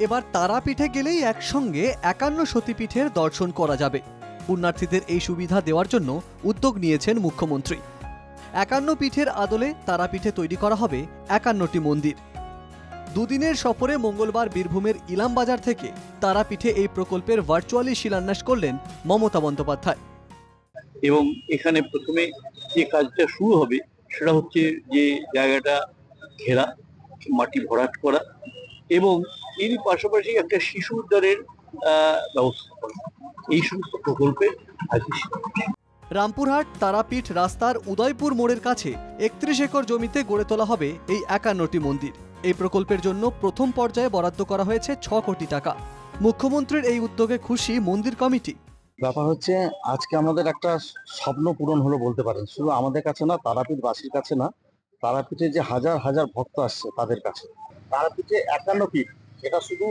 এবার তারাপীঠে গেলেই একসঙ্গে একান্ন সতীপীঠের দর্শন করা যাবে। পুণ্যার্থীদের এই সুবিধা দেওয়ার জন্য উদ্যোগ নিয়েছেন মুখ্যমন্ত্রী। একান্ন পীঠের আদলে তারাপীঠে তৈরি করা হবে একান্নটি মন্দির। দুদিনের সফরে মঙ্গলবার বীরভূমের ইলামবাজার থেকে তারাপীঠে এই প্রকল্পের ভার্চুয়ালি শিলান্যাস করলেন মমতা বন্দ্যোপাধ্যায়। এবং এখানে প্রথমে যে কাজটা শুরু হবে, সেটা হচ্ছে যে জায়গাটা ঘেরা, মাটি ভরাট করা এবং এরই পাশাপাশি একটা শিশু উদ্যানের আহ, ব্যবস্থা করা এই সমস্ত প্রকল্পে আজকে রামপুরহাট তারাপীঠ রাস্তার উদয়পুর মোড়ের কাছে একত্রিশ একর জমিতে গড়ে তোলা হবে এই একান্নটি মন্দির। এই প্রকল্পের জন্য প্রথম পর্যায়ে বরাদ্দ করা হয়েছে ছ কোটি টাকা। মুখ্যমন্ত্রীর এই উদ্যোগে খুশি মন্দির কমিটি। ব্যাপার হচ্ছে আজকে আমাদের একটা স্বপ্ন পূরণ হলো বলতে পারেন। শুধু আমাদের কাছে না তারাপীঠবাসীর কাছে না তারাপীঠে যে হাজার হাজার ভক্ত আসছে তাদের কাছে। তারাপীঠে একান্ন পীঠ। এটা শুধু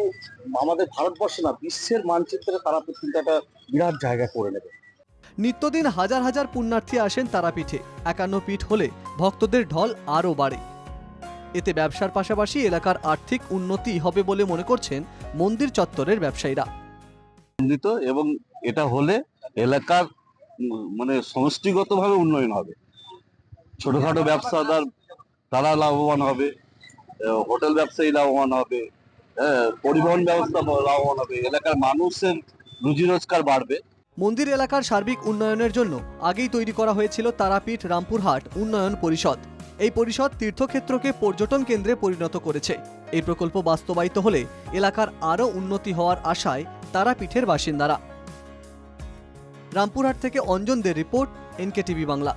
আমাদের ভারতবর্ষে না বিশ্বের মানচিত্রে তারাপীঠ কিন্তু একটা বিরাট জায়গা করে নেবে। নিত্যদিন হাজার হাজার পুণ্যার্থী আসেন তারাপীঠে। একান্ন পীঠ হলে ভক্তদের ঢল আরও বাড়ে। এতে ব্যবসার পাশাপাশি এলাকার আর্থিক উন্নতি হবে বলে মনে করছেন মন্দির চত্বরের ব্যবসায়ীরা। আনন্দিত এবং এটা হলে এলাকার মানে সমষ্টিগতভাবে উন্নয়ন হবে। ছোটখাটো ব্যবসাদার তারা লাভবান হবে। হোটেল ব্যবসায়ী লাভবান হবে হ্যাঁ, পরিবহন ব্যবস্থা লাভবান হবে এলাকার মানুষের রুজি রোজগার বাড়বে। মন্দির এলাকার সার্বিক উন্নয়নের জন্য আগেই তৈরি করা হয়েছিল তারাপীঠ রামপুরহাট উন্নয়ন পরিষদ। এই পরিষদ তীর্থক্ষেত্রকে পর্যটন কেন্দ্রে পরিণত করেছে। এই প্রকল্প বাস্তবায়িত হলে এলাকার আরও উন্নতি হওয়ার আশায় তারাপীঠের বাসিন্দারা। রামপুরহাট থেকে অঞ্জনদের রিপোর্ট এনকেটিভি বাংলা।